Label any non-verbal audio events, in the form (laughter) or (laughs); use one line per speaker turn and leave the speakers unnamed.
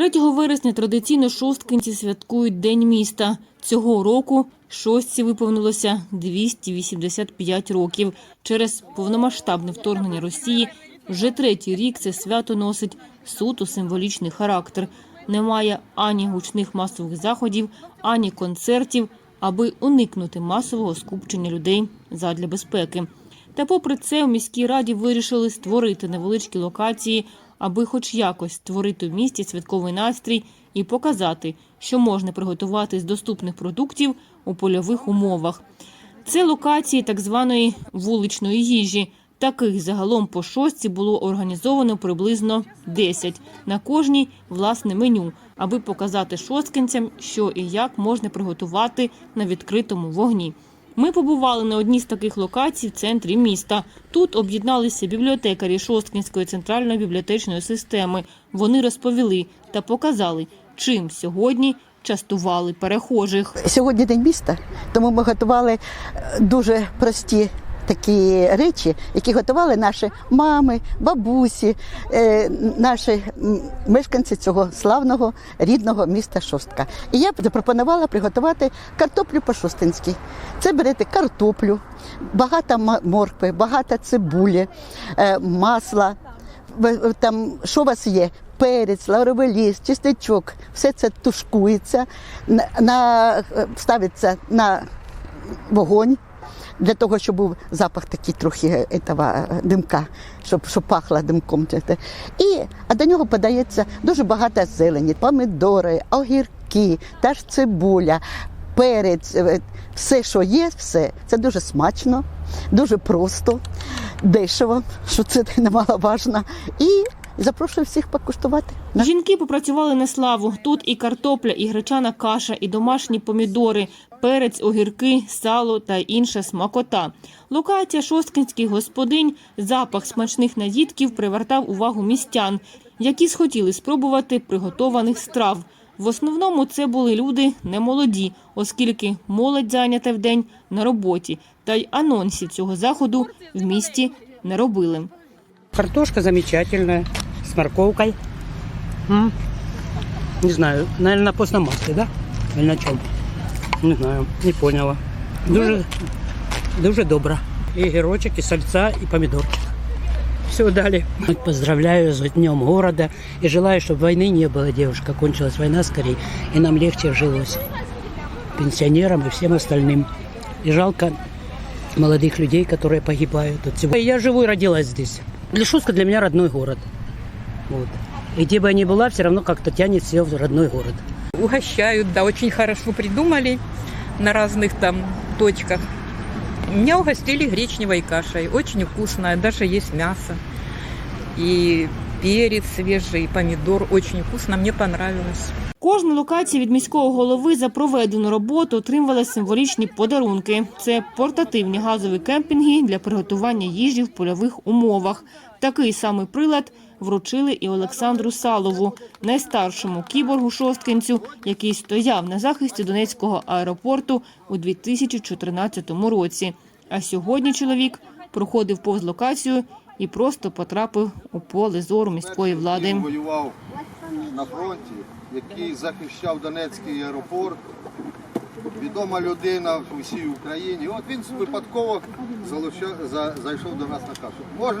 3 вересня традиційно шосткинці святкують День міста. Цього року шостці виповнилося 285 років. Через повномасштабне вторгнення Росії вже третій рік це свято носить суто символічний характер. Немає ані гучних масових заходів, ані концертів, аби уникнути масового скупчення людей задля безпеки. Та попри це у міській раді вирішили створити невеличкі локації, аби хоч якось створити в місті святковий настрій і показати, що можна приготувати з доступних продуктів у польових умовах. Це локації так званої вуличної їжі. Таких загалом по шостці було організовано приблизно 10. На кожній власне меню, аби показати шосткинцям, що і як можна приготувати на відкритому вогні. Ми побували на одній з таких локацій в центрі міста. Тут об'єдналися бібліотекарі Шосткінської центральної бібліотечної системи. Вони розповіли та показали, чим сьогодні частували перехожих.
Сьогодні день міста, тому ми готували дуже прості такі речі, які готували наші мами, бабусі, е, наші мешканці цього славного рідного міста Шостка. І я запропонувала приготувати картоплю по-шостинськи. Це берете картоплю, багато моркви, багато цибулі, е, масла. Там що у вас є? Перець, лавровий ліст, чесничок, все це тушкується, на, на, е, ставиться на вогонь для того, щоб був запах такий трохи е, этого, е, димка, щоб, щоб пахло димком. І, а до нього подається дуже багато зелені, помідори, огірки, та ж цибуля, перець, е, все, що є, все. Це дуже смачно, дуже просто, дешево, що це (laughs) немаловажно. І запрошую всіх покуштувати.
Жінки попрацювали на славу. Тут і картопля, і гречана каша, і домашні помідори, перець, огірки, сало та інша смакота. Локація шосткинських господинь, запах смачних наїдків привертав увагу містян, які схотіли спробувати приготованих страв. В основному це були люди немолоді, оскільки молодь зайнята вдень на роботі, та й анонсів цього заходу в місті не робили.
Картошка замечательная, с морковкой. М, Не знаю, наверное, на постном масле, да? Или на чем? Не знаю, не поняла. Дуже, дуже добро. И герочек, и сальца, и помидорчик. Все дали. Поздравляю с Днем города и желаю, чтобы войны не было, девушка. Кончилась война скорее, и нам легче жилось. Пенсионерам и всем остальным. И жалко молодых людей, которые погибают от всего. Я живу и родилась здесь. Лешуска для меня родной город. Вот. И где бы я ни была, все равно как-то тянет все в родной город.
угощают, да, очень хорошо придумали на разных там точках. Меня угостили гречневой кашей, очень вкусная, даже есть мясо. И перец свежий, и помидор, очень вкусно, мне понравилось.
Кожна локація від міського голови за проведену роботу отримувала символічні подарунки. Це портативні газові кемпінги для приготування їжі в польових умовах. Такий самий прилад вручили і Олександру Салову, найстаршому кіборгу шосткинцю, який стояв на захисті Донецького аеропорту у 2014 році. А сьогодні чоловік проходив повз локацію і просто потрапив у поле зору міської влади.
Воював на фронті, який захищав Донецький аеропорт. Відома людина в усій Україні. От він випадково зайшов до нас на кашу. Можна